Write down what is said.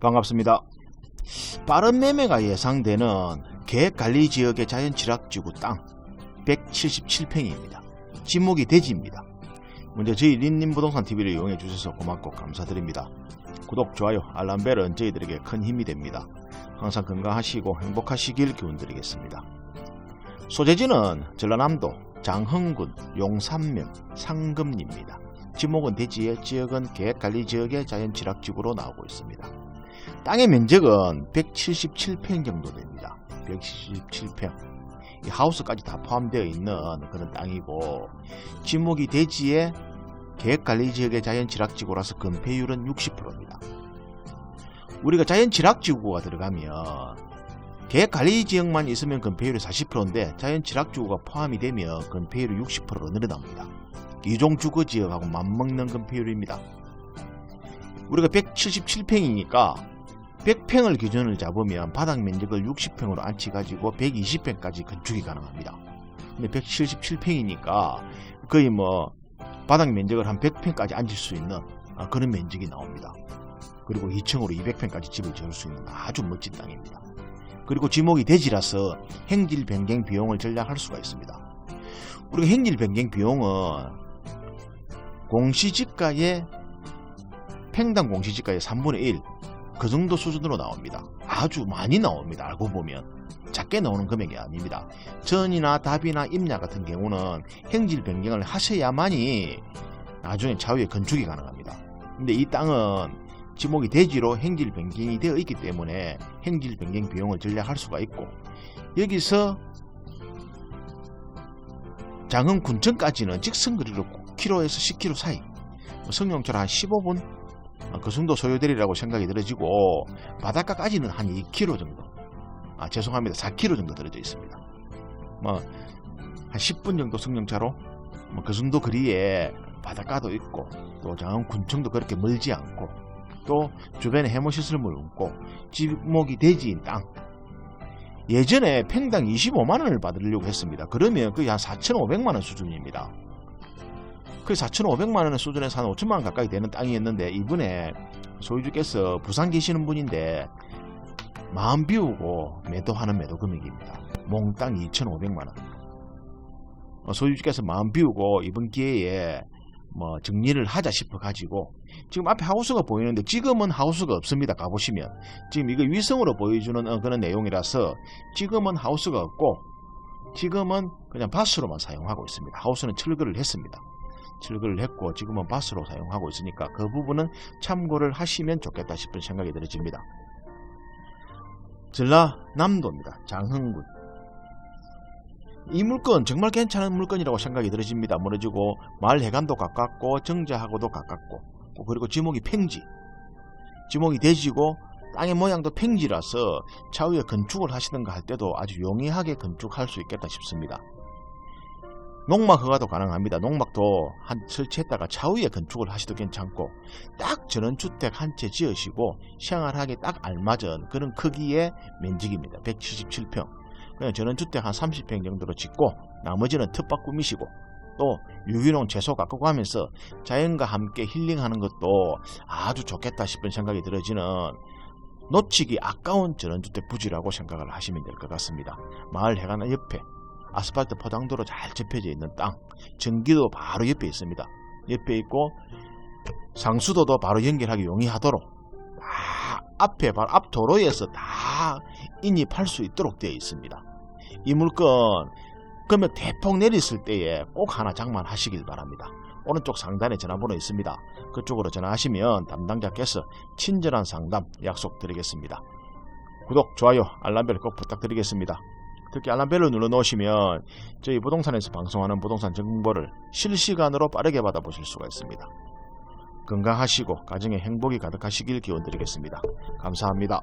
반갑습니다. 빠른 매매가 예상되는 계획관리지역의 자연취락지구 땅 177평입니다. 지목이 대지입니다. 먼저 저희 린님 부동산 TV를 이용해 주셔서 고맙고 감사드립니다. 구독, 좋아요, 알람벨은 저희들에게 큰 힘이 됩니다. 항상 건강하시고 행복하시길 기원드리겠습니다. 소재지는 전라남도 장흥군 용산면 상금리입니다. 지목은 대지의 지역은 계획관리지역의 자연취락지구로 나오고 있습니다. 땅의 면적은 177평 정도 됩니다. 177평. 이 하우스까지 다 포함되어 있는 그런 땅이고 지목이 대지의 계획관리지역의 자연취락지구라서 건폐율은 60%입니다. 우리가 자연취락지구가 들어가면 계획관리지역만 있으면 건폐율이 40%인데 자연취락지구가 포함이 되면 건폐율이 60%로 늘어납니다. 이종주거지역하고 맞먹는 건폐율입니다. 우리가 177평이니까 100평을 기준을 잡으면 바닥 면적을 60평으로 안치가지고 120평까지 건축이 가능합니다. 근데 177평이니까 거의 뭐 바닥 면적을 한 100평까지 앉을 수 있는 아, 그런 면적이 나옵니다. 그리고 2층으로 200평까지 집을 지을 수 있는 아주 멋진 땅입니다. 그리고 지목이 대지라서 행질 변경 비용을 절약할 수가 있습니다. 우리가 행질 변경 비용은 공시지가의 평당 공시지가의 3분의 1, 그 정도 수준으로 나옵니다. 아주 많이 나옵니다. 알고 보면. 작게 나오는 금액이 아닙니다. 전이나 답이나 임야 같은 경우는 행질 변경을 하셔야만이 나중에 차후에 건축이 가능합니다. 근데 이 땅은 지목이 대지로 행질 변경이 되어 있기 때문에 행질 변경 비용을 절약할 수가 있고 여기서 장흥 군청까지는 직선 거리로 9km에서 10km 사이 뭐 성령철 한 15분 어, 그 정도 소요되리라고 생각이 들어지고 바닷가까지는 한 2km 정도. 아 죄송합니다. 4km 정도 들어져 있습니다. 뭐 한 10분 정도 성령차로 뭐 그 정도 거리에 바닷가도 있고 또 장흥 군청도 그렇게 멀지 않고 또 주변에 해모시설물 없고 지목이 대지인 땅. 예전에 평당 25만 원을 받으려고 했습니다. 그러면 거의 한 4,500만 원 수준입니다 그 4,500만원 수준에서 한 5천만 원 가까이 되는 땅이었는데 이번에 소유주께서 부산 계시는 분인데 마음 비우고 매도하는 매도 금액입니다 몽땅 2,500만원 어, 소유주께서 마음 비우고 이번 기회에 뭐 정리를 하자 싶어 가지고 지금 앞에 하우스가 보이는데 지금은 하우스가 없습니다. 가보시면 지금 이거 위성으로 보여주는 어, 그런 내용이라서 지금은 하우스가 없고 지금은 그냥 바스로만 사용하고 있습니다. 하우스는 철거를 했습니다. 철거를 했고 지금은 바스로 사용하고 있으니까 그 부분은 참고를 하시면 좋겠다 싶은 생각이 들어집니다. 전라남도입니다. 장흥군 이 물건 정말 괜찮은 물건이라고 생각이 들어집니다. 무너지고 마을 해관도 가깝고 정자하고도 가깝고 그리고 지목이 평지 지목이 대지고 땅의 모양도 평지라서 차후에 건축을 하시던가 할 때도 아주 용이하게 건축할 수 있겠다 싶습니다. 농막 허가도 가능합니다. 농막도 한 설치했다가 차후에 건축을 하셔도 괜찮고 딱 전원주택 한 채 지으시고 생활하기 딱 알맞은 그런 크기의 면적입니다. 177평 그냥 전원주택 한 30평 정도로 짓고 나머지는 텃밭 꾸미시고 또 유기농 채소 가꾸고 하면서 자연과 함께 힐링하는 것도 아주 좋겠다 싶은 생각이 들어지는 놓치기 아까운 전원주택 부지라고 생각을 하시면 될 것 같습니다. 마을 해관 옆에 아스팔트 포장도로 잘 접혀져 있는 땅 전기도 바로 옆에 있습니다. 옆에 있고 상수도도 바로 연결하기 용이하도록 다 앞에 바로 앞 도로에서 다 인입할 수 있도록 되어 있습니다. 이 물건 금액 대폭 내렸을 때에 꼭 하나 장만하시길 바랍니다. 오른쪽 상단에 전화번호 있습니다. 그쪽으로 전화하시면 담당자께서 친절한 상담 약속드리겠습니다. 구독, 좋아요, 알람벨 꼭 부탁드리겠습니다. 특히 알람벨을 눌러 놓으시면 저희 부동산에서 방송하는 부동산 정보를 실시간으로 빠르게 받아보실 수가 있습니다. 건강하시고 가정에 행복이 가득하시길 기원 드리겠습니다. 감사합니다.